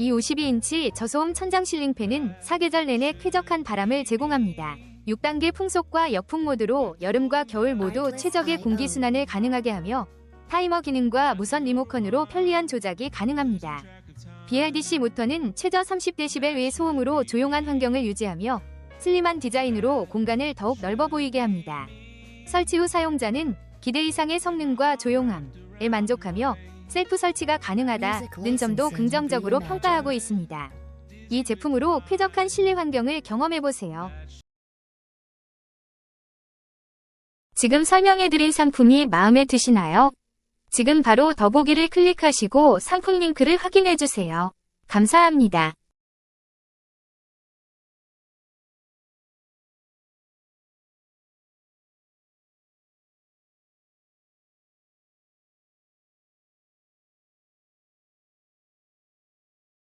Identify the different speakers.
Speaker 1: 이 52인치 저소음 천장 실링팬은 사계절 내내 쾌적한 바람을 제공합니다. 6단계 풍속과 역풍 모드로 여름과 겨울 모두 최적의 공기 순환을 가능하게 하며 타이머 기능과 무선 리모컨으로 편리한 조작이 가능합니다. BRDC 모터는 최저 30dB의 소음으로 조용한 환경을 유지하며 슬림한 디자인으로 공간을 더욱 넓어 보이게 합니다. 설치 후 사용자는 기대 이상의 성능과 조용함에 만족하며 셀프 설치가 가능하다는 점도 긍정적으로 평가하고 있습니다. 이 제품으로 쾌적한 실내 환경을 경험해보세요. 지금 설명해드린 상품이 마음에 드시나요? 지금 바로 더보기를 클릭하시고 상품 링크를 확인해주세요. 감사합니다.